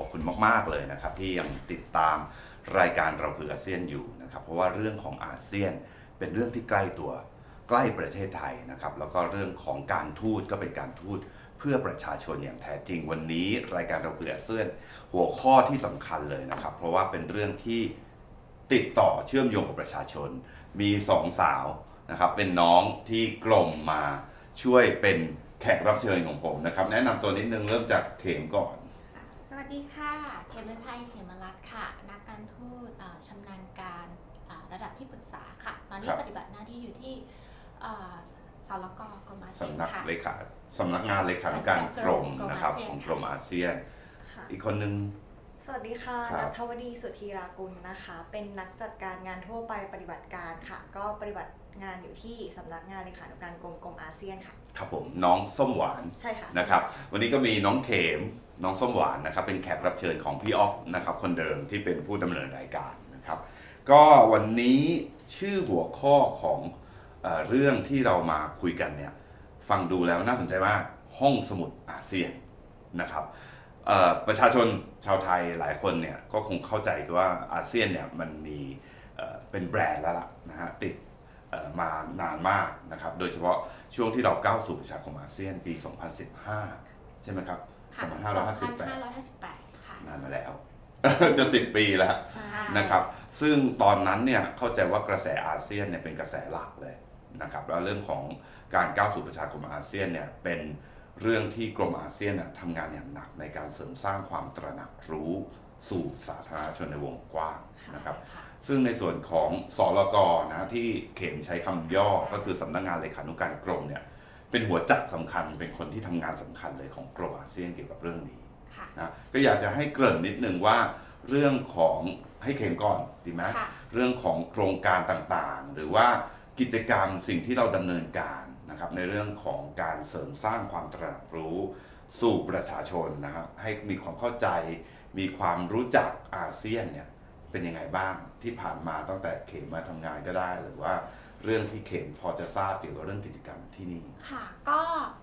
อบคุณมาก ๆ เลยนะครับ ที่ยังติดตามรายการเราเกืออาเซียนอยู่นะครับ เพราะว่าเรื่องของอาเซียนเป็นเรื่องที่ใกล้ตัวใกล้ประเทศไทยนะครับ แล้วก็เรื่องของการทูตก็เป็นการทูตเพื่อประชาชนอย่างแท้จริงวันนี้ รายการเราเกืออาเซียนหัวข้อที่สำคัญเลยนะครับ เพราะว่าเป็นเรื่องที่ติดต่อเชื่อมโยงกับประชาชน มีสองสาวนะครับเป็นน้องที่กลมมาช่วยเป็นแขกรับเชิญของผมนะครับ แนะนำตัวนิดนึงเริ่มจากเขมก่อน ดีค่ะเขมรไทยเขมรัตน์ค่ะ นักการทูตเอ่อชำนาญการอ่าระดับที่ปรึกษาค่ะ ตอนนี้ครับปฏิบัติหน้าที่อยู่ที่เอ่อสรกกรมอาเซียนสำนักค่ะเลขาสำนักงานเลขาธิการกรมนะครับกรมอาเซียนของกรมอาเซียนค่ะอีกคนนึง สวัสดีค่ะครับนัทวดีสุธีรากุลนะคะ เป็นนักจัดการงานทั่วไปปฏิบัติการค่ะ ก็ปฏิบัติงานอยู่ที่สำนักงานเลขานุการกรมกรมอาเซียนค่ะ ครับผมน้องส้มหวานใช่ค่ะนะครับ วันนี้ก็มีน้องเขม น้องส้มหวานนะครับเป็นแขกรับเชิญของพี่ออฟนะครับคนเดิมที่เป็นผู้ดำเนินรายการนะครับ ก็วันนี้ชื่อหัวข้อของเออเรื่องที่เรามาคุยกันเนี่ยฟังดูแล้วน่าสนใจมากห้องสมุดอาเซียนนะครับเอ่อประชาชนชาวไทยหลายคนเนี่ยก็คงเข้าใจว่าอาเซียนเนี่ยมันมีเอ่อเป็นแบรนด์แล้วล่ะนะฮะติดเอ่อมานานมากนะครับ โดยเฉพาะช่วงที่เราก้าวสู่ประชาคมอาเซียนปี 2015 ใช่ไหมครับ ค่ะ2558 2558 ค่ะ นานมาแล้ว จะสิบปีแล้วใช่นะครับ ซึ่งตอนนั้นเนี่ยเข้าใจว่ากระแสอาเซียนเนี่ยเป็นกระแสหลักเลยนะครับแล้วเรื่องของการก้าวสู่ประชาคมอาเซียนเนี่ยเป็นเรื่องที่กรมอาเซียนน่ะทำงานอย่างหนักในการเสริมสร้างความตระหนักรู้สู่สาธารณชนในวงกว้างนะครับ ซึ่งในส่วนของสอลกนะที่เข็มใช้คำย่อก็คือสำนักงานเลขานุการกรมเนี่ย เป็นหัวจักรสำคัญเป็นคนที่ทำงานสำคัญเลยของกรมอาเซียนเกี่ยวกับเรื่องนี้ค่ะนะก็อยากจะให้เกริ่นนิดนึงว่า เรื่องของให้เข็มก่อนดีไหมค่ะเรื่องของโครงการต่างๆ หรือว่ากิจกรรมสิ่งที่เราดำเนินการนะครับในเรื่องของการเสริมสร้างความตระหนักรู้สู่ประชาชนนะครับให้มีความเข้าใจ มีความรู้จักอาเซียนเนี่ยเป็นยังไงบ้างที่ผ่านมาตั้งแต่เข็มมาทำงานก็ได้ หรือว่า เรื่องที่เข็มพอจะทราบเกี่ยวกับเรื่องกิจกรรมที่นี่ ค่ะก็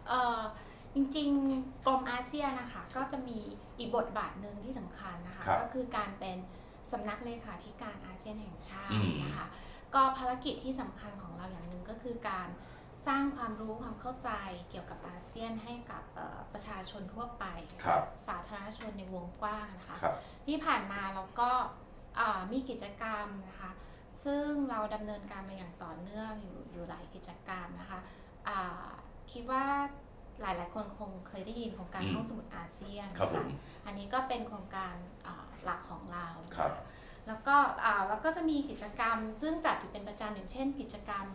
เอ่อจริงๆกรมอาเซียนนะคะก็จะมีอีกบทบาทหนึ่งที่สำคัญนะคะ ครับก็คือการเป็นสำนักเลขาธิการอาเซียนแห่งชาอืติมนะคะ ก็ภารกิจที่สำคัญของเราอย่างหนึ่งก็คือการสร้างความรู้ความเข้าใจเกี่ยวกับอาเซียนให้กับเอ่อประชาชนทั่วไป ครับ สาธารณชนในวงกว้างนะคะ ครับ ที่ผ่านมาเราก็เอ่อมีกิจกรรมนะคะ ซึ่งเราดำเนินการมาอย่างต่อเนื่องอยู่อยู่หลายกิจกรรมนะคะอ่าคิดว่าหลายๆคนคงเคยได้ยินโครงการอืมห้องสมุดอาเซียนครับผมนะะอันนี้ก็เป็นโครงการอ่าหลักของเรานะะครับแล้วก็อ่าแล้วก็จะมีกิจกรรม ซึ่งจัดอยู่เป็นประจำอย่างเช่น กิจกรรม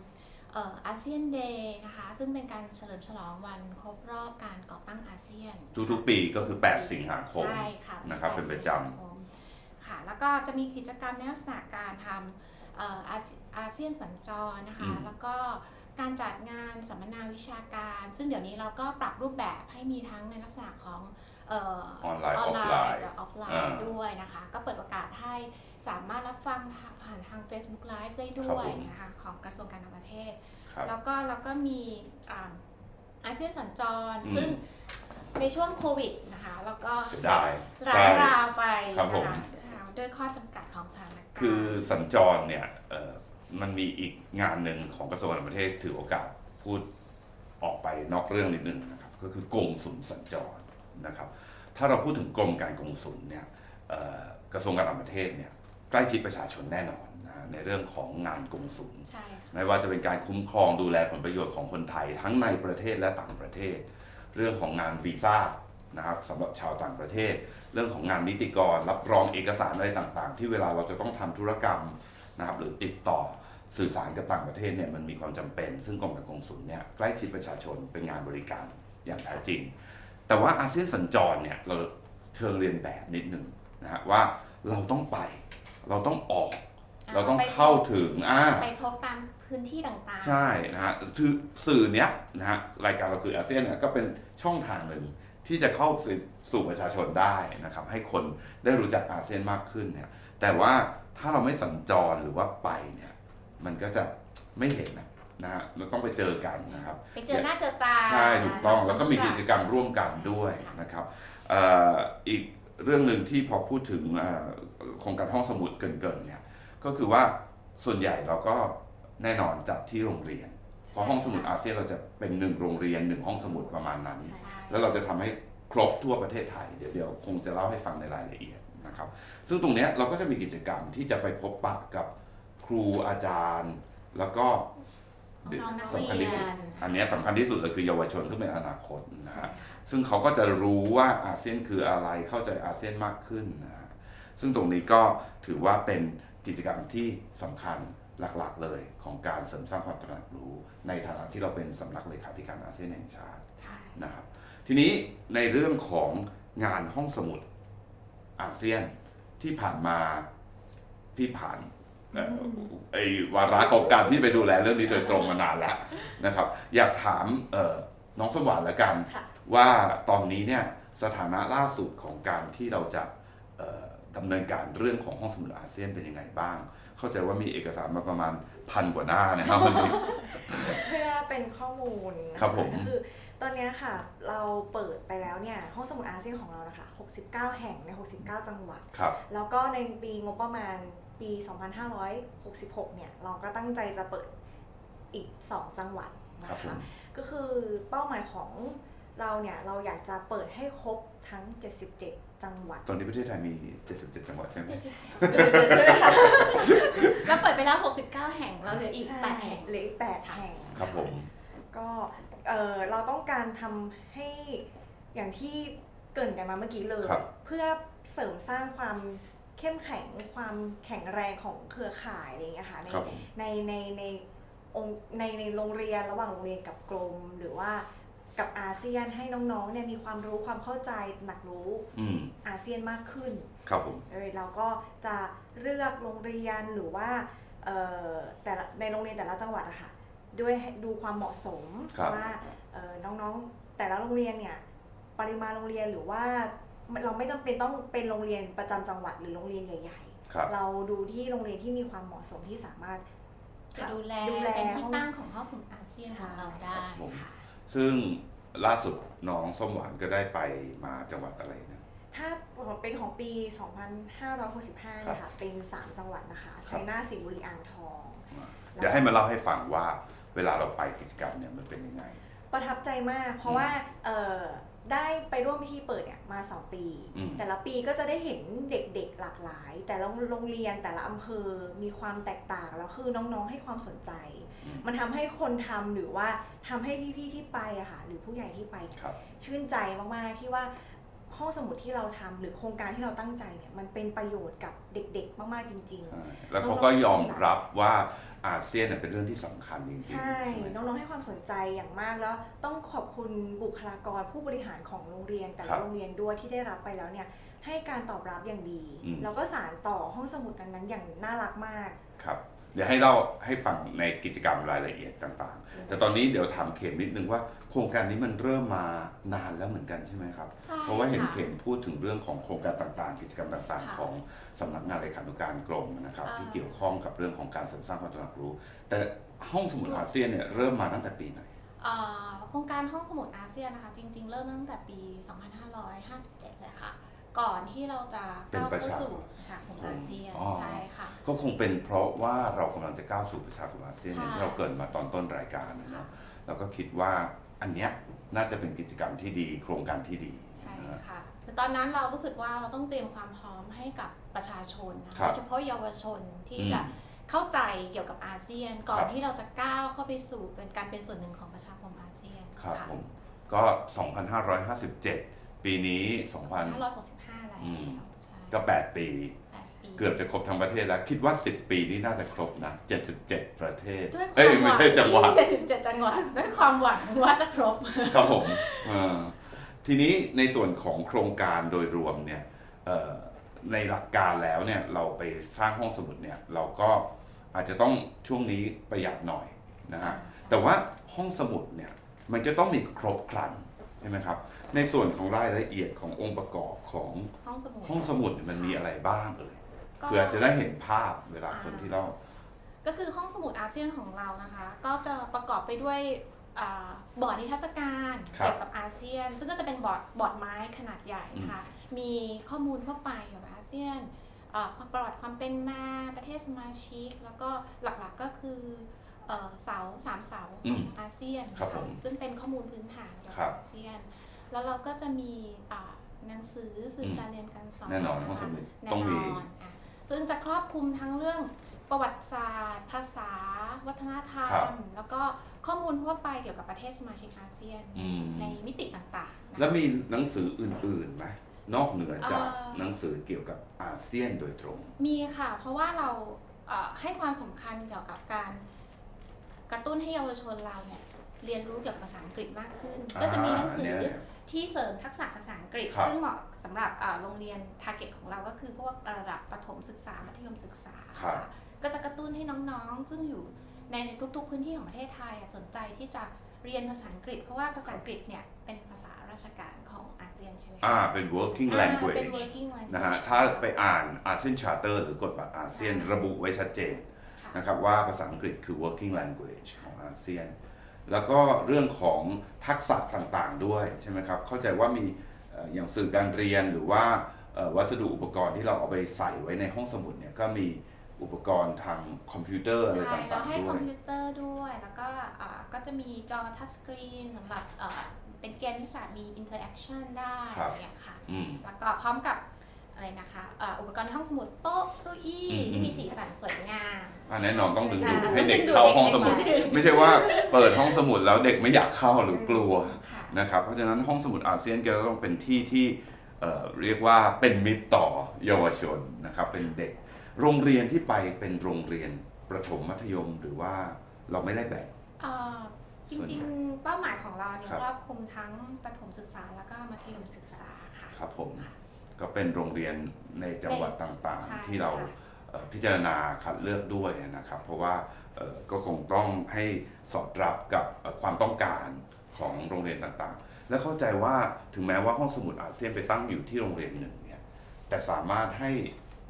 อาเซียนเดย์นะคะ ซึ่งเป็นการเฉลิมฉลองวันครบรอบการก่อตั้งอาเซียน ทุกๆปีก็คือ 8 สิงหาคมใช่ค่ะนะครับเป็นประจำสิงหาคมค่ะแล้วก็จะมีกิจกรรมในลักษณะการทำเอ่ออาอาเซียนสัญจรนะคะอืมแล้วก็การจัดงานสัมมนาวิชาการ ซึ่งเดี๋ยวนี้เราก็ปรับรูปแบบให้มีทั้งในลักษณะของเอเอ่อออนไลน์ออนไลออฟไลน์น์กับออฟไลอ่าน์ด้วยนะคะ ก็เปิดโอกาสให้สามารถรับฟังทางผ่านทาง Facebook Live ได้ด้ครับวยผมนะคะของกระทรวงการต่างประเทศครับแล้วก็แล้วก็มีอ่าอาเซียนสัญจรอืมซึ่งในช่วงโควิดนะคะ แล้วก็เสียดายร้าใช่นราไปครับผมนะคะด้วยข้อจำกัดของสถานการณ์ คือสัญจรเนี่ยเอ่อมันมีอีกงานหนึ่งของกระทรวงการต่างประเทศถือโอกาสพูดออกไปนอกเรื่องนิดนึงนะครับก็คือกรมศุลสัญจรนะครับ ถ้าเราพูดถึงกรมการกงสุลเนี่ยเอ่อกระทรวงการต่างประเทศเนี่ยใกล้ชิดประชาชนแน่นอนนะฮะในเรื่องของงานกงสุล ใช่ค่ะไม่ว่าจะเป็นการคุ้มครองดูแลผลประโยชน์ของคนไทยทั้งในประเทศและต่างประเทศ เรื่องของงานวีซ่านะครับสำหรับชาวต่างประเทศ เรื่องของงานนิติกร รับรองเอกสารอะไรต่างๆ ที่เวลาเราจะต้องทำธุรกรรมนะครับหรือติดต่อสื่อสารกับต่างประเทศเนี่ยมันมีความจำเป็น ซึ่งกรมการกงสุลเนี่ยใกล้ชิดประชาชนเป็นงานบริการอย่างแท้จริง แต่ว่าอาเซียนสัญจรเนี่ยเราเชิงเรียนแบบนิดหนึ่งนะฮะว่าเราต้องไปเราต้องออก เราต้องเข้าถึงอ่าไปพบตามพื้นที่ต่างๆ ใช่นะฮะคือสื่อเนี้ยนะฮะรายการเราคืออาเซียนเนี่ยก็เป็นช่องทางหนึ่ง ที่จะเข้าสู่สู่ประชาชนได้นะครับ ให้คนได้รู้จักอาเซียนมากขึ้นเนี่ย แต่ว่าถ้าเราไม่สัญจรหรือว่าไปเนี่ย มันก็จะไม่เห็นนะนะฮะเราต้องไปเจอกันนะครับ ไปเจอหน้าเจอตาใช่ถูกต้องทำแล้วก็มีควากิรู้จจักรรมร่วมกันด้วยนะครับเอ่ออีกเรื่องหนึ่งที่พอพูดถึงเอ่อโครงการห้องสมุดเกินๆเนี่ยก็คือว่าส่วนใหญ่เราก็แน่นอนจัดที่โรงเรียน เพราะห้องสมุดอาเซียนเราจะเป็นหนึ่งโรงเรียนหนึ่งห้องสมุดประมาณนั้นใช่ใช่ แล้วเราจะทำให้ครบทั่วประเทศไทย เดี๋ยวเดี๋ยวคงจะเล่าให้ฟังในรายละเอียดนะครับ ซึ่งตรงเนี้ยเราก็จะมีกิจกรรมที่จะไปพบปะกับครูอาจารย์ แล้วก็น้องๆนักสำคัญเรีที่ยสุดนอันเนี้ยสำคัญที่สุดเลยคือเยาวชนซึ่งเป็นอนาคตนะฮะซึ่งเขาก็จะรู้ว่าอาเซียนคืออะไรเข้าใจอาเซียนมากขึ้นนะฮะซึ่งตรงนี้ก็ถือว่าเป็นกิจกรรมที่สำคัญหลักๆเลยของการเสริมสร้างความตระหนักรู้ ในฐานะที่เราเป็นสำนักเลขาธิการอาเซียนแห่งชาติค่ะนะครับ ทีนี้ในเรื่องของงานห้องสมุดอาเซียนที่ผ่านมาพี่ผ่านเอ่ออไอ้วาระของการที่ไปดูแลเรื่องนี้โดยตรงมานานแล้วนะครับ อยากถามเอ่อน้องสมหวานละกันค่ะว่าตอนนี้เนี่ยสถานะล่าสุดของการที่เราจะเอ่อดำเนินการเรื่องของห้องสมุดอาเซียนเป็นยังไงบ้าง เข้าใจว่ามีเอกสารมาประมาณพันกว่าหน้านะครับมันมีเพื่อเป็นข้อมูลนะะครับผมก็คือ ตอนเนี้ยค่ะ เราเปิดไปแล้วเนี่ยห้องสมุดอาเซียนของเรานะคะ 69 แห่งใน 69 จังหวัด ครับ แล้วก็ในปีงบประมาณปี 2566 เนี่ย เราก็ตั้งใจจะเปิดอีก 2 จังหวัดนะครับผมคะก็คือเป้าหมายของเราเนี่ย เราอยากจะเปิดให้ครบทั้ง 77 จังหวัด ตอนนี้ประเทศไทยมี 77 จังหวัดใช่ไหม แล้วเปิดไปแล้ว 69 แห่งเราเหลืออีก ใช่8 แห่ง เหลืออีก8แห่งครับผม ก็ เออเราต้องการทำให้อย่างที่เกรินกันมาเมื่อกี้เลยครับเพื่อเสริมสร้างความเข้มแข็งความแข็งแรงของเครือข่ายอะไรอย่างเงี้ยค่ะในครับผมในในในองค์ในในโรงเรียนระหว่างโรงเรียนกับกรม หรือว่ากับอาเซียนให้น้องๆเนี่ยมีความรู้ความเข้าใจหนักรู้อืมอาเซียนมากขึ้น ครับผมเลยเราก็จะเลือกโรงเรียนหรือว่าเอ่อแต่ละในโรงเรียนแต่ละจังหวัดอะค่ะ ด้วยให้ดูความเหมาะสมครับ ว่าเอ่อน้องๆแต่ละโรงเรียนเนี่ยปริมาณโรงเรียนหรือว่าเราไม่จำเป็นต้องเป็นโรงเรียนประจำจังหวัดหรือโรงเรียนใหญ่ครับ ๆ เราดูที่โรงเรียนที่มีความเหมาะสมที่สามารถ จะดูแลดูแล เป็นที่ตั้งของห้องสมุดอาเซียนของเราได้ครับผม ค่ะ ซึ่งล่าสุดน้องส้มหวานก็ได้ไปมาจังหวัดอะไรนะ ถ้าเป็นของปี 2565เนี่ยค่ะเป็น 3 จังหวัดนะคะ ครับ ชัยนาทสิงห์บุรี อ่างทองเดี๋ยวให้มาเล่าให้ฟังว่า เวลาเราไปกิจกรรมเนี่ยมันเป็นยังไง ประทับใจมาก เพราะว่าเอ่อได้ไปร่วมพิธีเปิดเนี่ยมา 2 ปี อืม แต่ละปีก็จะได้เห็นเด็กๆหลากหลาย แต่ละโรงเรียนแต่ละอำเภอมีความแตกต่างแล้วคือน้องๆให้ความสนใจ อืมมันทำให้คนทำหรือว่าทำให้พี่ๆที่ไปอะค่ะหรือผู้ใหญ่ที่ไป ครับ ชื่นใจมาก ๆ ที่ว่าห้องสมุดที่เราทำหรือโครงการที่เราตั้งใจเนี่ยมันเป็นประโยชน์กับเด็ก ๆ มาก ๆ จริง ใช่แล้วเขาก็ยอมรับว่า อาเซียนเนี่ยเป็นเรื่องที่สำคัญจริงๆๆใช่ไหมน้องๆให้ความสนใจอย่างมากแล้วต้องขอบคุณบุคลากรผู้บริหารของโรงเรียนแต่ครัละบโรงเรียนด้วยที่ได้รับไปแล้วเนี่ยให้การตอบรับอย่างดีอืมแล้วก็สารต่อห้องสมุดนั้นๆอย่างน่ารักมากครับ เดี๋ยวให้เล่าให้ฟังในกิจกรรมรายละเอียดต่างๆ แต่ตอนนี้เดี๋ยวถามเข็มนิดนึงว่า โครงการนี้มันเริ่มมานานแล้วเหมือนกันใช่ไหมครับ ใช่เพราะว่าเห็นค่ะ เข็มพูดถึงเรื่องของโครงการต่างๆ กิจกรรมต่างค่ะๆของสำนักงานเลขานุการกรมนะครับ อ่า ที่เกี่ยวข้องกับเรื่องของการเสริมสร้างความตระหนักรู้ แต่ห้องสมุดอาเซียนเนี่ยเริ่มมาตั้งแต่ปีไหน เอ่อโครงการห้องสมุดอาเซียนนะคะ จริง ๆ เริ่มตั้งแต่ปี 2557 เลยค่ะ ก่อนที่เราจะก้าวเป็นประเข้าชาสู่ประชาคมอาเซียนอ๋อใช่ค่ะ ก็คงเป็นเพราะว่าเรากำลังจะก้าวสู่ประชาคมอาเซียนใช่อย่างที่เราเกรินมาตอนต้นรายการนะค่ะเนาะเราก็คิดว่าอันเนี้ยน่าจะเป็นกิจกรรมที่ดีโครงการที่ดีใช่นะฮะค่ะแต่ตอนนั้นเรารู้สึกว่าเราต้องเตรียมความพร้อมให้กับประชาชนนะครัคะบโดยเฉพาะเยาวชนที่อืมจะเข้าใจเกี่ยวกับอาเซียน ก่อคนรับที่เราจะก้าวเข้าไปสู่เป็นการเป็นส่วนหนึ่งของประชาคมอาเซียนครับค่ะผมก็ 2557 ปีนี้2000 565แล้วอืม ใช่ก็ 8 ปี แปดปี เกือบจะครบทั้งประเทศแล้ว คิดว่า 10 ปีนี้น่าจะครบนะ 77 ประเทศ ด้วยควาเอ้ยมหไม่วังใช่จังหวัด 77 จังหวัดด้วยความหวังว่าจะครบ ครับผมเออทีนี้ในส่วนของโครงการโดยรวมเนี่ยเอ่อในหลักการแล้วเนี่ยเราไปสร้างห้องสมุดเนี่ยเราก็อาจจะต้องช่วงนี้ประหยัดหน่อยนะฮะใช่แต่ว่าห้องสมุดเนี่ยมันจะต้องมีครบครันใช่ไหมครับ ในส่วนของรายละเอียดขององค์ประกอบของห้องสมุด ห้องสมุดเนี่ยมันมีอะไรบ้างเอ่ยก็ เพื่อจะได้เห็นภาพเวลาคนที่เล่า ก็คือห้องสมุดอาเซียนของเรานะคะ ก็จะประกอบไปด้วยอ่าบอร์ดนิทรรศการครับเกี่ยวกับอาเซียน ซึ่งก็จะเป็นบอร์ดบอร์ดไม้ขนาดใหญ่นะคะมีข้อมูลทั่วไปเกี่ยวกับอาเซียนอ่าความประวัติความเป็นมาประเทศสมาชิก แล้วก็หลักๆก็คือเอ่อเสาสามเสาอืขอมงอาเซียนครับนะะผมซึ่งเป็นข้อมูลพื้นฐานเกี่ยวครักับบอาเซียน แล้วเราก็จะมีอ่าหนังสือสื่ออมการเรียนการสอนแน่นอนห้องะสคะมุดแน่ต้องนมีอนอะซึ่งจะครอบคลุมทั้งเรื่องประวัติศาสตร์ ภาษา วัฒนธรรครับมแล้วก็ข้อมูลทั่วไปเกี่ยวกับประเทศสมาชิกอาเซียนอืมในมิติต่างๆนะคะแล้วมีหนังสืออื่นๆไหมนอกเหนือจากเอ่อหนังสือเกี่ยวกับอาเซียนโดยตรง มีค่ะ เพราะว่าเราเอ่อให้ความสำคัญเกี่ยวกับการกระตุ้นให้เยาวชนเราเนี่ยเรียนรู้เกี่ยวกับภาษาอังกฤษมากขึ้น ก็จะมีหนังสืออ่าเนี่ย ที่เสริมทักษะภาษาอังกฤษ ครับ ซึ่งเหมาะสำหรับอ่าโรงเรียนทาร์เก็ตของเราก็คือพวกระดับประถมศึกษา มัธยมศึกษาครับค่ะก็จะกระตุ้นให้น้องๆ ซึ่งอยู่ในทุกๆพื้นที่ของประเทศไทยอะสนใจที่จะเรียนภาษาอังกฤษ เพราะว่าภาษาอังกฤษเนี่ยเป็นภาษาราชการของอาเซียนใช่ไหมคะอ่าเป็น working อ่าเป็น language working language นะฮะถ้าไปอ่านอาเซียนชาร์เตอร์หรือกฎบัตรอาเซียนใช่ระบุไว้ชัดเจนค่ะ นะครับว่าภาษาอังกฤษคือ working language ของอาเซียน แล้วก็เรื่องของทักษะต่างๆด้วยใช่ไหมครับ เข้าใจว่ามีเอ่ออย่างสื่อการเรียนหรือว่าเอ่อวัสดุอุปกรณ์ที่เราเอาไปใส่ไว้ในห้องสมุดเนี่ยก็มีอุปกรณ์ทางคอมพิวเตอร์อะไรใช่ต่าเรางให้ๆด้คอวมยพิวเตอร์ด้วย แล้วก็อ่าก็จะมีจอทัชสกรีนสำหรับเอ่อเป็นเกมที่สามารถมีอินเทอร์แอคชั่นได้ครัอะบไรอย่างเงี้ยค่ะอืมแล้วก็พร้อมกับ อะไรนะคะอ่าอุปกรณ์ในห้องสมุดโต๊ะเก้าอี้อืม ที่มีสีสันสวยงาม อะแน่นอนต้องดึงดูดค่ะให้เด็กดึงดูดเข้าห้องสมุดเด็กๆไม่ใช่ว่าเปิดห้องสมุดแล้วเด็กไม่อยากเข้าหรือกลัวค่ะ นะครับเพราะฉะนั้นห้องสมุดอาเซียนก็ต้องเป็นที่ที่เอ่อเรียกว่าเป็นมิตรต่อเยาวชนนะครับเป็นเด็ก โรงเรียนที่ไปเป็นโรงเรียนประถมมัธยมหรือว่าเราไม่ได้แบ่ง เอ่อจส่วนริงใหญ่ๆเป้าหมายของเราเนี่ยครับ ครอบคลุมทั้งประถมศึกษาแล้วก็มัธยมศึกษาค่ะ ครับผม ก็เป็นโรงเรียนในจังหวัดต่างใช่ๆ ที่เราค่ะ เอ่อพิจารณาคัดเลือกด้วยนะครับ เพราะว่าเอ่อก็คงต้องให้สอดรับกับเอ่อความต้องการของโรงเรียนต่างๆ และเข้าใจว่าถึงแม้ว่าห้องสมุดอาเซียนไปตั้งอยู่ที่โรงเรียนหนึ่งเนี่ยแต่สามารถให้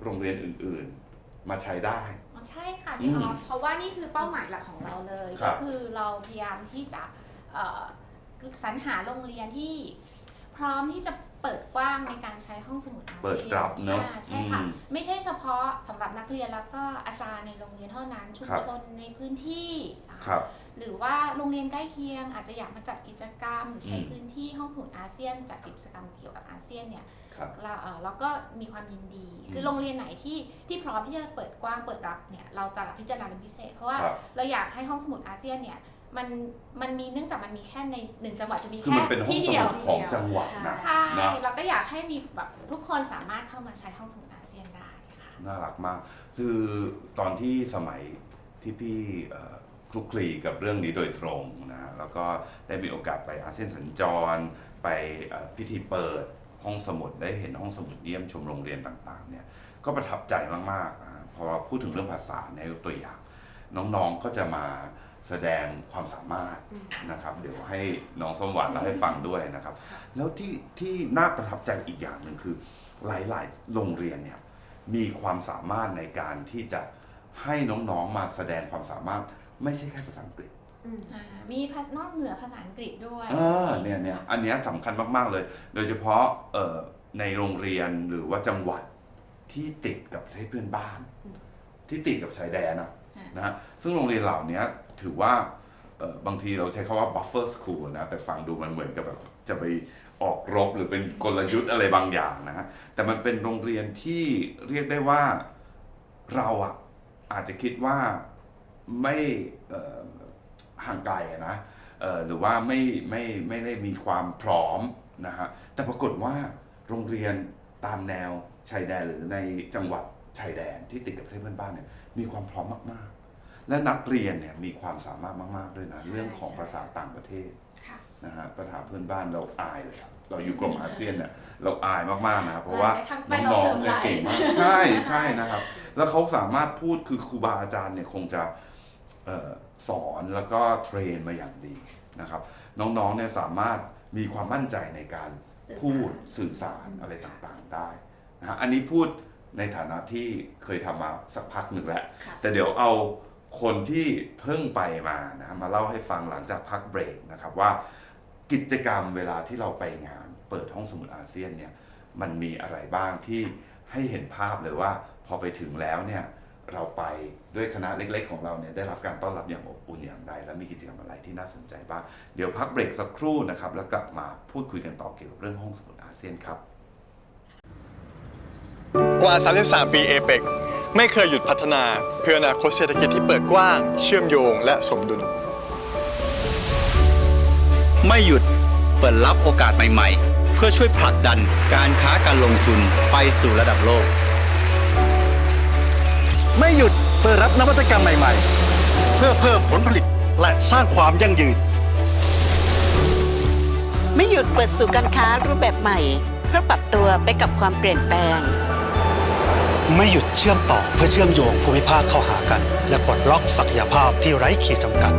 โรงเรียนอื่นๆมาใช้ได้ อ๋อใช่ค่ะพี่อออืฟมเพราะว่านี่คือเป้าหมายหลักของเราเลย ครัก็บคือเราพยายามที่จะเอ่อสรรหาโรงเรียนที่พร้อมที่จะ เปิดกว้างในการใช้ห้องสมุดอาเซียนเปิดรับเนอะอ่าใช่ค่ะ อืมไม่ใช่เฉพาะสำหรับนักเรียนแล้วก็อาจารย์ในโรงเรียนเท่านั้น ชุมครับ ชนในพื้นที่นะคะครับ หรือว่าโรงเรียนใกล้เคียง อาจจะอยากมาจัดกิจกรรมหรือใช้อืม พื้นที่ห้องสมุดอาเซียนจัดกิจกรรมเกี่ยวกับอาเซียนเนี่ย ครับ เราเอ่อเราก็มีความยินดี อืม คือโรงเรียนไหนที่ที่พร้อมที่จะเปิดกว้างเปิดรับเนี่ยเราจะพิจารณาเป็นพิเศษ เพราะว่าครับ เราอยากให้ห้องสมุดอาเซียนเนี่ย มันมันมีเนื่องจากมันมีแค่ในหนึ่งจังหวัดจะมีคือแค่มันเป็นห้องที่สเดียมุวดของจังหวัดนะ ใช่นะ เราก็อยากให้มีแบบทุกคนสามารถเข้ามาใช้ห้องสมุดอาเซียนได้ค่ะ น่ารักมาก คือตอนที่สมัยที่พี่เอ่อคลุกคลีกับเรื่องนี้โดยตรงนะ แล้วก็ได้มีโอกาสไปอาเซียนสัญจร ไปเอ่อพิธีเปิดห้องสมุดได้เห็นห้องสมุดเยี่ยมชมโรงเรียนต่างๆเนี่ยก็ประทับใจมากๆอ่าพอพูดถึงเรื่องภาษาเนี่ยยกตัวอย่าง น้องๆก็จะมา แสดงความสามารถอืมนะครับ เดี๋ยวให้น้องส้มหวานเล่าให้ฟังด้วยนะครับ แล้วที่ที่น่าประทับใจอีกอย่างหนึ่งคือ หลายๆ โรงเรียนเนี่ยมีความสามารถในการที่จะให้น้องๆมาแสดงความสามารถไม่ใช่แค่ภาษาอังกฤษอืมอ่ามีภาษานอกเหนือภาษาอังกฤษด้วยเออเนี่ยเนี่ยอันเนี้ยสำคัญมากๆเลย โดยเฉพาะเอ่อในโรงเรียนหรือว่าจังหวัดที่ติดกับประเทศเพื่อนบ้านอืมที่ติดกับชายแดนอะ อ่า นะฮะซึ่งโรงเรียนเหล่านี้ ถือว่าบางทีเราใช้คำว่า buffer school นะแต่ฟังดูมันเหมือนกับแบบจะไปออกรบหรือเป็นกลยุทธ์อะไรบางอย่างนะ แต่มันเป็นโรงเรียนที่เรียกได้ว่าเราอะอาจจะคิดว่าไม่ห่างไกลนะหรือว่าไม่ไม่ไม่ได้มีความพร้อมนะฮะแต่ปรากฏว่าโรงเรียนตามแนวชายแดนหรือในจังหวัดชายแดนที่ติดกับประเทศเพื่อนบ้านเนี่ยมีความพร้อมมาก และนักเรียนเนี่ยมีความสามารถมาก ๆ ด้วยนะ เรื่องของภาษาต่างประเทศค่ะ นะฮะภาษาเพื่อนบ้านเราอายเลยครับเราอยู่กลุ่มอาเซียนเนี่ยเราอายมากๆนะครับเพราะว่าอายทั้งไปน้องๆเราเสริมเนี่ยไหลเก่งมาก ใช่ใช่นะครับ แล้วเขาสามารถพูดคือครูบาอาจารย์เนี่ยคงจะเอ่อสอนแล้วก็เทรนมาอย่างดีนะครับ น้องๆเนี่ยสามารถมีความมั่นใจในการสื่อสารพูดสื่อสารอะไรต่างๆได้นะฮะอันนี้พูดในฐานะที่เคยทำมาสักพักหนึ่งแล้ว ค่ะ แต่เดี๋ยวเอา คนที่เพิ่งไปมานะมาเล่าให้ฟังหลังจากพักเบรกนะครับว่ากิจกรรมเวลาที่เราไปงานเปิดห้องสมุดอาเซียนเนี่ยมันมีอะไรบ้างที่ให้เห็นภาพเลยว่าพอไปถึงแล้วเนี่ยเราไปด้วยคณะเล็ก ๆ ของเราเนี่ยได้รับการต้อนรับอย่างอบอุ่นอย่างไร และมีกิจกรรมอะไรที่น่าสนใจบ้างเดี๋ยวพักเบรกสักครู่นะครับแล้วกลับมาพูดคุยกันต่อเกี่ยวกับเรื่องห้องสมุดอาเซียนครับ กว่า 33 ปีเอเปกไม่เคยหยุดพัฒนาเพื่ออนาคตเศรษฐกิจที่เปิดกว้าง เชื่อมโยงและสมดุล ไม่หยุดเปิดรับโอกาสใหม่ๆ เพื่อช่วยผลักดันการค้าการลงทุนไปสู่ระดับโลก ไม่หยุดเปิดรับนวัตกรรมใหม่ ๆ เพื่อเพิ่มผลผลิตและสร้างความยั่งยืน ไม่หยุดเปิดสู่การค้ารูปแบบใหม่ เพื่อปรับตัวไปกับความเปลี่ยนแปลง ไม่หยุดเชื่อมต่อเพื่อเชื่อมโยงภูมิภาคเข้าหากัน และปลดล็อกศักยภาพที่ไร้ขีดจำกัด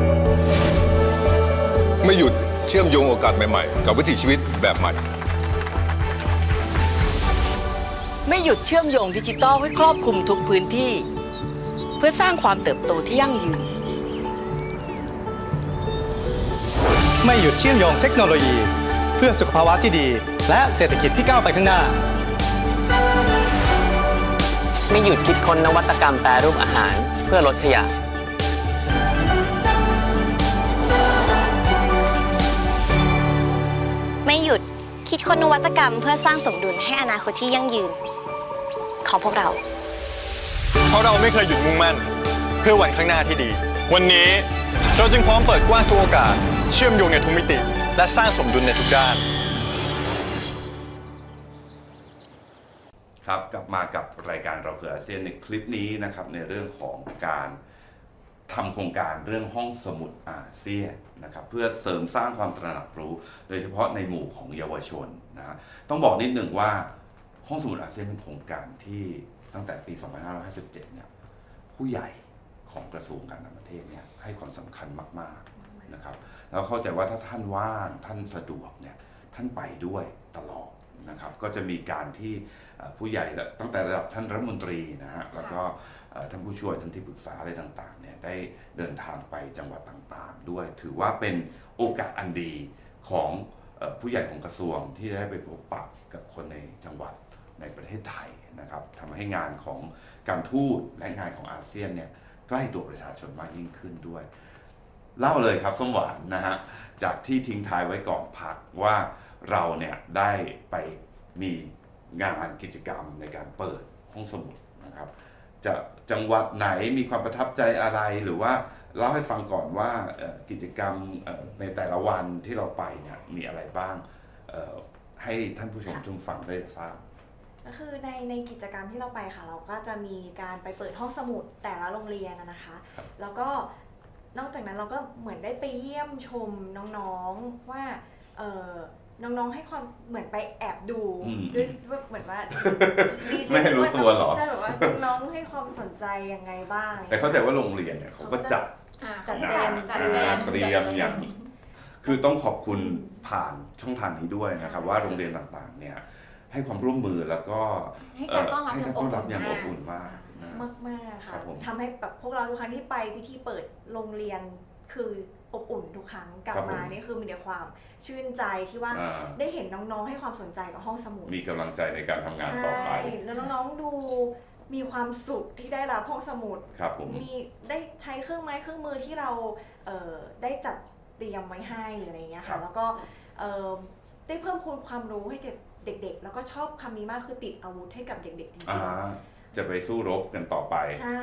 ไม่หยุดเชื่อมโยงโอกาสใหม่ๆ กับวิถีชีวิตแบบใหม่ ไม่หยุดเชื่อมโยงดิจิทัลให้ครอบคลุมทุกพื้นที่ เพื่อสร้างความเติบโตที่ยั่งยืน ไม่หยุดเชื่อมโยงเทคโนโลยี เพื่อสุขภาวะที่ดี และเศรษฐกิจที่ก้าวไปข้างหน้า ไม่หยุดคิดค้นนวัตกรรมแปรรูปอาหารเพื่อลดขยะ ไม่หยุดคิดค้นนวัตกรรม เพื่อสร้างสมดุลให้อนาคตที่ยั่งยืน ของพวกเรา เพราะเราไม่เคยหยุดมุ่งมั่น เพื่อวันข้างหน้าที่ดี วันนี้เราจึงพร้อมเปิดกว้างทุกโอกาส เชื่อมโยงในทุกมิติ และสร้างสมดุลในทุกด้าน ครับกลับมากับรายการเราคืออาเซียนในคลิปนี้นะครับในเรื่องของการทำโครงการเรื่องห้องสมุดอาเซียนนะครับเพื่อเสริมสร้างความตระหนักรู้ โดยเฉพาะในหมู่ของเยาวชนนะฮะต้องบอกนิดหนึ่งว่าห้องสมุดอาเซียนเป็นโครงการที่ตั้งแต่ปี 2557 เนี่ยผู้ใหญ่ของกระทรวงการต่างประเทศเนี่ยให้ความสำคัญมากๆนะครับแล้วเข้าใจว่าถ้าท่านว่างท่านสะดวกเนี่ยท่านไปด้วยตลอดนะครับก็จะมีการที่ ผู้ใหญ่และตั้งแต่ระดับท่านรัฐมนตรีนะฮะแล้วก็ท่านผู้ช่วยท่านที่ปรึกษาอะไรต่างๆเนี่ยได้เดินทางไปจังหวัดต่างๆ ด้วย ถือว่าเป็นโอกาสอันดีของผู้ใหญ่ของกระทรวงที่ได้ไปพบปะกับคนในจังหวัดในประเทศไทยนะครับทำให้งานของการทูตและงานของอาเซียนเนี่ยใกล้ตัวประชาชนมากยิ่งขึ้นด้วย เล่าเลยครับส้มหวานนะฮะจากที่ทิ้งท้ายไว้ก่อนพักว่าเราเนี่ยได้ไปมี งานกิจกรรมในการเปิดห้องสมุดนะครับ จะจังหวัดไหนมีความประทับใจอะไรหรือว่าเล่าให้ฟังก่อนว่าเอ่อกิจกรรมเอ่อในแต่ละวันที่เราไปเนี่ยมีอะไรบ้างเอ่อให้ท่านผู้ชมทุกฟังได้ทราบก็คือในในกิจกรรมที่เราไปค่ะ เราก็จะมีการไปเปิดห้องสมุดแต่ละโรงเรียนนะนะคะครับแล้วก็นอกจากนั้นเราก็เหมือนได้ไปเยี่ยมชมน้องๆว่าเออ น้องๆให้ความเหมือนไปแอบดูอืมด้วยว่าเหมือนว่าดีใจไม่ให้รู้ตัวเหรอ ใช่แบบว่าน้องๆให้ความสนใจยังไงบ้าง แต่เข้าใจว่าโรงเรียนเนี่ยเขาก็จัด อ่าจัดจัดเตรียมจัดอ่าแบน เตรียมอย่าง คือต้องขอบคุณผ่านช่องทางนี้ด้วยนะครับ ว่าโรงเรียนต่างๆ เนี่ย ให้ความร่วมมือแล้วก็ให้การต้อนรับให้อย่าการงต้ออนบรับอุ่นอย่างอบมากอุ่นมากนะมากมากๆครัค่ะบผม ทำให้แบบพวกเราทุกครั้งที่ไปพิธีเปิดโรงเรียนคือ อบอุ่นทุกครั้งกลับครับผมมานี่คือมีแต่ความชื่นใจที่ว่าอ่าได้เห็นน้องๆ ให้ความสนใจกับห้องสมุดมีกำลังใจในการทำงานต่อไปใช่แล้วน้องๆดูมีความสุขที่ได้รับห้องสมุดครับผมมีได้ใช้เครื่องไม้เครื่องมือที่เราเอ่อได้จัดเตรียมไว้ให้หรืออะไรอย่างเงี้ยครัค่ะบแล้วก็เอ่อได้เพิ่มพูนความรู้ให้กับเด็ก ๆ แล้วก็ชอบคำนี้มากคือติดอาวุธให้กับเด็กๆจริงอ่าจะไปสู้รบกันต่อไปๆใช่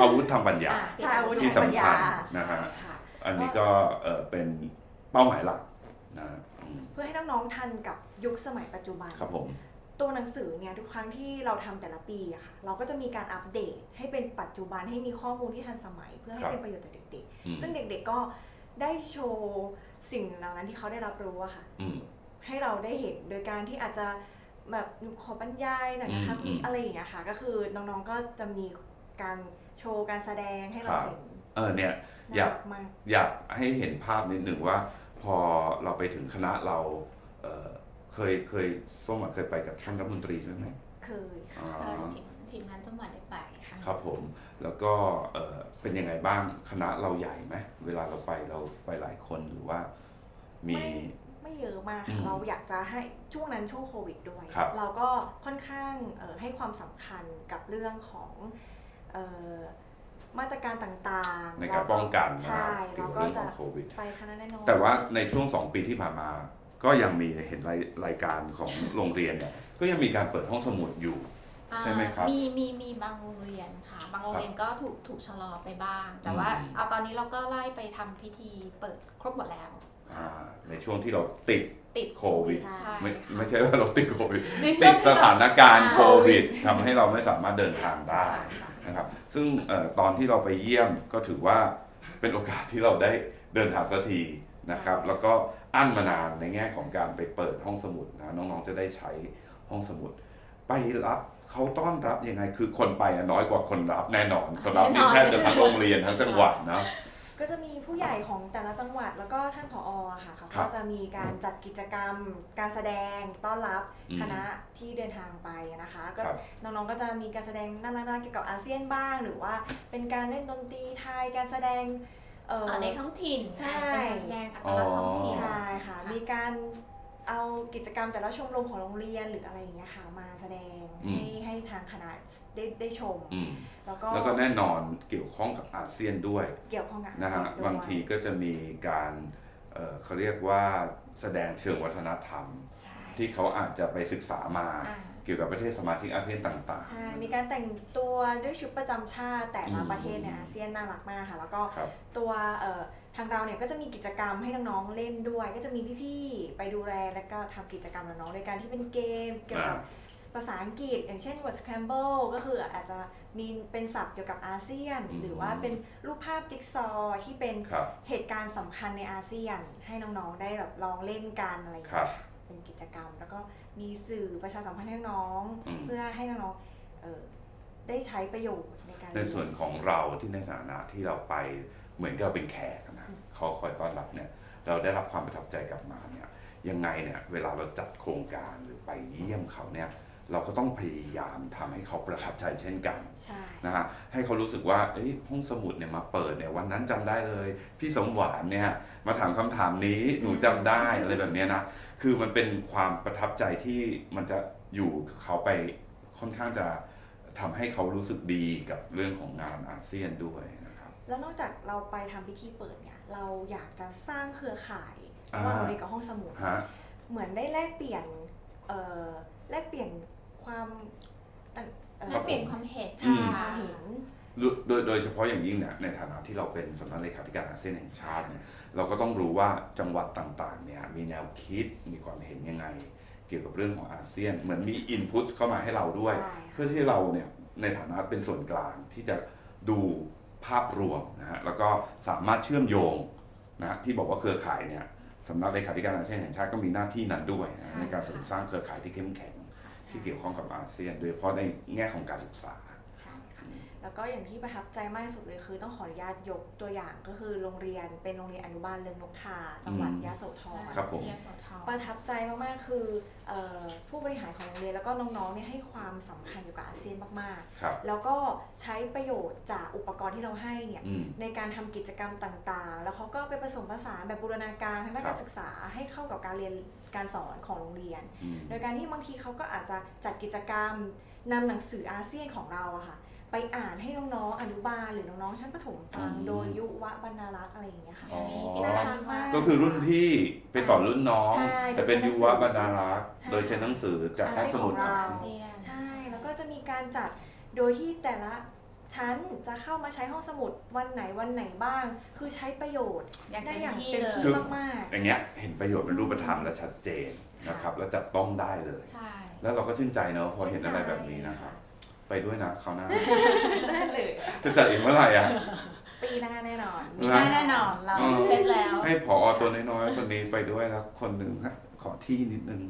อาวุธทางปัญญาใช่อาวุธที่ทางปัญสำคัญาญนะฮะค่ะ อันนี้ก็เอ่อเป็นเป้าหมายหลักนะอืมเพื่อให้น้องๆทันกับยุคสมัยปัจจุบัน ครับผม ตัวหนังสือเนี่ยทุกครั้งที่เราทำแต่ละปีอะค่ะเราก็จะมีการอัปเดตให้เป็นปัจจุบันให้มีข้อมูลที่ทันสมัย เพื่อให้ครับ เป็นประโยชน์ต่อเด็กอืมๆ ซึ่งเด็กๆก็ได้โชว์สิ่งเหล่านั้นที่เขาได้รับรู้อะค่ะ อืม ให้เราได้เห็นโดยการที่อาจจะแบบหนูขอบรรยายหน่อยนะคะอืมอืมอะไรอย่างเงี้ยค่ะ ก็คือน้องๆก็จะมีการโชว์การแสดงให้เราครับ เห็น เออเนี่ยอน่ายากรักมากอยากให้เห็นภาพนิดหนึ่งว่า พอเราไปถึงคณะเราเอ่อเคยเคยส้มอะเคยไปกับท่านรัฐมนตรีใช่ไหมเคยอ๋อ เออทีมทีมงานจังหวัดได้ไปค่ะครับผมแล้วก็เอ่อเป็นยังไงบ้างคณะเราใหญ่ไหมเวลาเราไปเราไปหลายคนหรือว่ามี ไม่ไม่เยอะมากอืค่ะมเราอยากจะให้ช่วงนั้นช่วงโควิดด้วย ครับ เราก็ค่อนข้างเอ่อให้ความสำคัญกับเรื่องของเอ่อ มาตรการต่างๆในการป้องกันนะใช่เกี่ยวเรากับก็เรื่องขจะองโควิดไปคณะแน่นอนแต่ว่าในช่วงสองปีที่ผ่านมา ก็ยังมีเห็นรายรายการของโรงเรียนเนี่ยก็ยังมีการเปิดห้องสมุดอยู่อ่าใช่ไหมครับมีมีมีบางโรงเรียนค่ะ บางโรงเรียนก็ถูกถูกชะลอไปบ้าง แต่ว่าอืมเอาตอนนี้เราก็ไล่ไปทำพิธีเปิดครบหมดแล้วอ่าในช่วงที่เราติดติดโควิดใช่ไม่ค่ะไม่ใช่ว่าเราติดโควิดในช่ติวดงสถานการณ์อ่าโควิดทำให้เราไม่สามารถเดินทางได้ นะครับ ซึ่งเอ่อตอนที่เราไปเยี่ยมก็ถือว่าเป็นโอกาสที่เราได้เดินทางสักทีนะครับ แล้วก็อั้นมานานในแง่ของการไปเปิดห้องสมุดนะน้องๆจะได้ใช้ห้องสมุด ไปรับเขาต้อนรับยังไง คือคนไปอะน้อยกว่าคนรับแน่นอนคนรับนี่แทบจะทั้งโรงเรียนทั้งจังหวัดนะก็จะมี ผู้ใหญ่ของแต่ละจังหวัดแล้วก็ท่านผออะค่ะเขาครัก็บจะมีการจัดกิจกรรม การแสดงต้อนรับอืมคณะที่เดินทางไปนะคะ ก็ครับ น้องๆก็จะมีการแสดงน่ารักๆเกี่ยวกับอาเซียนบ้าง หรือว่าเป็นการเล่นดนตรีไทยการแสดงเอ่ออ่าในท้องถิ่นใช่อ่าเป็นการแสดงอัตลักษณ์ท้องถิ่น ใช่ค่ะ มีการ เอากิจกรรมแต่ละชมรมของโรงเรียนหรืออะไรอย่างเงี้ยค่ะมาแสดงอืม ให้ให้ทางคณะได้ได้ชม อืมแล้วก็แล้วก็แน่นอนเกี่ยวข้องกับอาเซียนด้วยเกี่ยวข้องกับอานะเซียฮะนด้วยบางทีก็จะมีการเอ่อเขาเรียกว่าแสดงเชิงวัฒนธรรม ใช่ที่เขาอาจจะไปศึกษามา อ่า เกี่ยวกับประเทศสมาชิกอาเซียนต่าง ใช่ มีการแต่งตัวด้วยชุดประจำชาติแต่ละอืมประเทศในอาเซียนน่ารักมากค่ะ แล้วก็ๆ ครับ ตัวเอ่อทางเราเนี่ยก็จะมีกิจกรรมให้น้องๆเล่นด้วย ก็จะมีพี่ๆไปดูแลแล้วก็ทำกิจกรรมกับน้องโดยการที่เป็นเกมเกี่ยวกับอ่าภาษาอังกฤษ อย่างเช่น word scramble ก็คืออาจจะมีเป็นศัพท์เกี่ยวกับอาเซียน อืม หรือว่าเป็นรูปภาพจิ๊กซอว์ที่เป็นครับ เหตุการณ์สำคัญในอาเซียน ให้น้องๆได้แบบลองเล่นกันอะไรอย่างครัเงี้บยค่ะ เป็นกิจกรรม แล้วก็มีสื่อประชาสัมพันธ์ให้น้องอืม เพื่อให้น้องๆเอ่อได้ใช้ประโยชน์ในการในส่วนของเราที่ในฐานะที่เราไปเหมือนกับเราเป็นแขกนะเขาคอยต้อนรับเนี่ยเราได้รับความประทับใจกลับมาเนี่ยยังไงเนี่ยเวลาเราจัดโครงการหรือไปเยี่ยมเขาเนี่ยเราก็ต้องพยายามทำให้เขาประทับใจเช่นกันใช่ นะฮะให้เขารู้สึกว่าเอ้ยห้องสมุดเนี่ยมาเปิดเนี่ยวันนั้นจำได้เลย พี่สมหวานเนี่ยมาถามคำถามนี้หนูจำได้อะไรแบบเนี้ยนะ คือมันเป็นความประทับใจที่มันจะอยู่กับเขาไปค่อนข้างจะทำให้เขารู้สึกดีกับเรื่องของงานอาเซียนด้วยนะครับ แล้วนอกจากเราไปทำพิธีเปิดเนี่ย เราอยากจะสร้างเครือข่ายอ่าระหว่างโรงเรียนกับห้องสมุด ฮะ เหมือนได้แลกเปลี่ยนเอ่อแลกเปลี่ยนความต่างอ่อ แลกเปลี่ยนความเห็น ใช่ ความเห็น โดยโดยโดยเฉพาะอย่างยิ่งเนี่ยในฐานะที่เราเป็นสำนักเลขาธิการอาเซียนแห่งชาติเนี่ยเราก็ต้องรู้ว่าจังหวัดต่างๆเนี่ยมีแนวคิดมีความเห็นยังไง เกี่ยวกับเรื่องของอาเซียน เหมือนมีอินพุตเข้ามาให้เราด้วยใช่เพื่อที่เราเนี่ยในฐานะเป็นส่วนกลางที่จะดูภาพรวมนะฮะแล้วก็สามารถเชื่อมโยงนะฮะที่บอกว่าเครือข่ายเนี่ยสำนักเลขาธิการอาเซียนแห่งชาติก็มีหน้าที่นั้นด้วยนะใช่ในการเสริมสร้างเครือข่ายที่เข้มแข็งที่เกี่ยวข้องกับอาเซียน โดยเฉพาะในแง่ของการศึกษาใช่ค่ะ แล้วก็อย่างที่ประทับใจมากที่สุดเลยคือ ต้องขออนุญาตยกตัวอย่างก็คือโรงเรียนเป็นโรงเรียนอนุบาลเรืองนกทาจังหวัดอืมยะโสธรครับผมเรียนโสธรประทับใจมากๆคือเออผู้บริหารของโรงเรียนแล้วก็น้องๆเนี่ยให้ความสำคัญเกี่ยวกับอาเซียนมากครับๆแล้วก็ใช้ประโยชน์จากอุปกรณ์ที่เราให้เนี่ยอืมในการทำกิจกรรมต่างๆ แล้วเขาก็ไปผสมผสานแบบบูรณาการทางด้านครักาบรศึกษาให้เข้ากับการเรียนการสอนของโรงเรียนอืมโดยการที่บางทีเขาก็อาจจะจัดกิจกรรมนำหนังสืออาเซียนของเราอะค่ะ ไปอ่านให้น้องๆอนุบาลหรือน้องๆชั้นประถมฟัง อืม โดยยุวบรรณารักษ์อะไรอย่างเงี้ยค่ะ อ๋อกิจกรรมมาก ก็คือรุ่นพี่ไปสอนรุ่นน้อง ใช่แต่เป็นยุวบรรณารักษ์ใช่ โดยใช้หนังสือจากห้องสมุด อาอาเซีเซียน ใช่แล้วก็จะมีการจัดโดยที่แต่ละชั้นจะเข้ามาใช้ห้องสมุดวันไหนวันไหนบ้าง คือใช้ประโยชน์อย่างได้เต็มอย่างที่เต็มเลยที่คือ มากอย่างเงี้ยเห็นประโยชน์เป็นรูปธรรมและชัดเจนนะครับ แล้วจับต้องได้เลย ใช่ แล้วเราก็ชื่นใจเนอะพอเห็นอะไรแบบนี้นะครับ ไปด้วยนะคราวหน้าๆได้เลยจะจัดอีกเมื่อไหร่อะ ปีหน้าแน่นอน มีได้แน่นอนเราอืมเสร็จแล้วให้ผอตัวน้อยๆคนนี้ไปด้วยแล้วคนหนึ่งฮะขอที่นิดนึง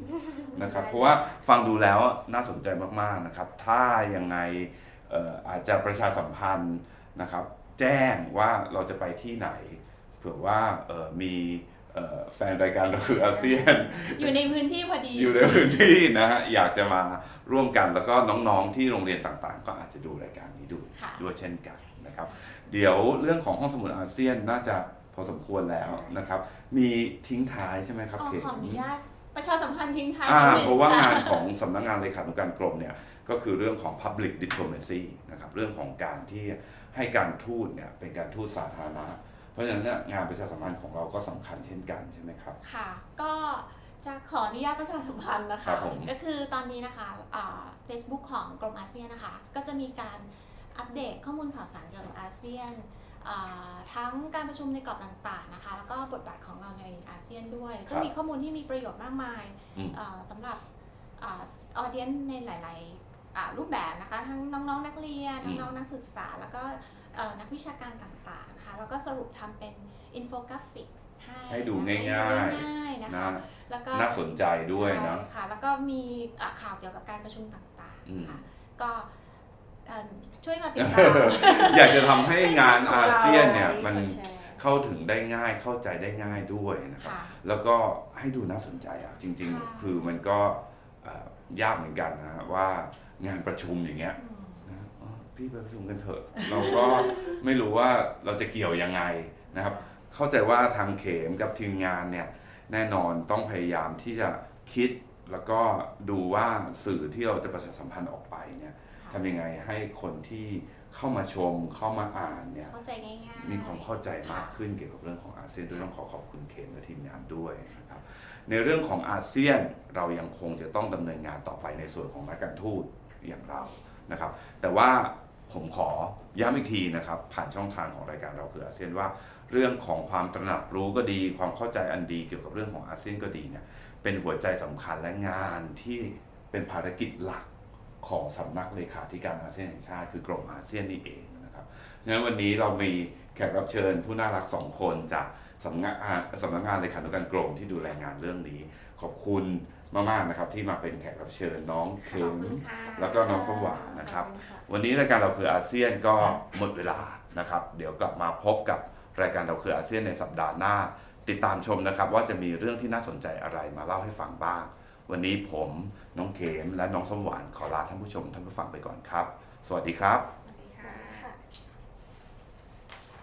นะครับ เพราะว่าฟังดูแล้วน่าสนใจมากๆนะครับ ถ้ายังไงเอ่ออาจจะประชาสัมพันธ์นะครับ แจ้งว่าเราจะไปที่ไหน เผื่อว่าเอ่อมีเอ่อ แฟนรายการเราคืออาเซียน อยู่ในพื้นที่พอดี อยู่ในพื้นที่นะฮะอยากจะมาร่วมกันแล้วก็น้องๆที่โรงเรียนต่างๆ ก็อาจจะดูรายการนี้ดูค่ะด้วยเช่นกันนะครับ เดี๋ยวเรื่องของห้องสมุดอาเซียนน่าจะพอสมควรแล้วนะครับ มีทิ้งท้ายใช่ไหมครับอ๋อเขขออนุญาตประชาสัมพันธ์ทิ้งท้ายอ่านิดนึงเพราะว่าค่งานของสำนักงานเลขานุการกรมเนี่ยก็คือเรื่องของ public diplomacy นะครับเรื่องของการที่ให้การทูตเนี่ยเป็นการทูตสาธารณะ เพราะฉะนั้นเนี่ยงานประชาสัมพันธ์ของเราก็สำคัญเช่นกันใช่ไหมครับ ค่ะ ก็จะขออนุญาตประชาสัมพันธ์นะครัคะ บผม ก็คือตอนนี้นะคะเฟซบุ๊กของกรมอาเซียนนะคะ ก็จะมีการอัปเดตข้อมูลข่าวสารเกี่ยวกับอาเซียนอ่าทั้งการประชุมในกรอบต่างๆนะคะ แล้วก็บทบาทของเราในอาเซียนด้วยครัก็บมีข้อมูลที่มีประโยชน์มากมายอืมอ่าสำหรับออเดียนในหลายๆอ่า รูปแบบนะคะทั้งน้องๆ นักเรียนอืมน้องๆนักศึกษา แล้วก็เอ่อนักวิชาการต่างๆนะคะแล้วก็สรุปทำเป็นอินโฟกราฟิกให้ให้ดูง่ายให้ดูง่ายๆนะๆนะคะแล้วก็น่าสนใจด้วยนะใช่ค่ะแล้วก็มีอะข่าวเกี่ยวกับการประชุมต่างอืมๆค่ะก็เอิ่มช่วยมาติดตามอยากจะทำให้งานอาเซียนเนี่ยของเรามันกดแชร์เข้าถึงได้ง่ายเข้าใจได้ง่ายด้วยนะครับค่ะแล้วก็ให้ดูน่าสนใจอะจริงค่ะๆคือมันก็เอ่อ ยากเหมือนกันนะฮะว่างานประชุมอย่างเงี้ยอืมนะอ๋อพี่ไปประชุมกันเถอะ เราก็ไม่รู้ว่าเราจะเกี่ยวยังไงนะครับ เข้าใจว่าทางเขมกับทีมงานเนี่ยแน่นอนต้องพยายามที่จะคิดแล้วก็ดูว่าสื่อที่เราจะประชาสัมพันธ์ออกไปเนี่ยทำยังไงให้คนที่เข้ามาชมเข้ามาอ่านเนี่ย เข้าใจง่ายๆ มีความเข้าใจมากขึ้นเกี่ยวกับเรื่องของอาเซียนด้วยต้องขอขอบคุณเคนและทีมงานด้วยนะครับ ในเรื่องของอาเซียนเรายังคงจะต้องดำเนินงานต่อไปในส่วนของนักการทูตอย่างเรานะครับ แต่ว่าผมขอย้ำอีกทีนะครับ ผ่านช่องทางของรายการเราคืออาเซียนว่า เรื่องของความตระหนักรู้ก็ดี ความเข้าใจอันดีเกี่ยวกับเรื่องของอาเซียนก็ดีเนี่ยเป็นหัวใจสำคัญและงานที่เป็นภารกิจหลักของสำนักเลขาธิการอาเซียนแห่งชาติ คือกรมอาเซียนนี่เองนะครับงั้นวันนี้เรามีแขกรับเชิญผู้น่ารักสองคนจาก สำนักงานสำนักงานเลขานุการกรมที่ดูแลงานเรื่องนี้ ขอบคุณมากๆนะครับ ที่มาเป็นแขกรับเชิญน้องเข็มแล้วก็น้องสมหวานนะครับขอณค่ะวันนี้รายการเราคืออาเซียนก็หมดเวลานะครับ เดี๋ยวกลับมาพบกับรายการเราคืออาเซียนในสัปดาห์หน้า ติดตามชมนะครับ ว่าจะมีเรื่องที่น่าสนใจอะไรมาเล่าให้ฟังบ้าง วันนี้ผมน้องเขมและน้องสมหวานขอลาท่านผู้ชมท่านผู้ฟังไปก่อนครับ สวัสดีครับ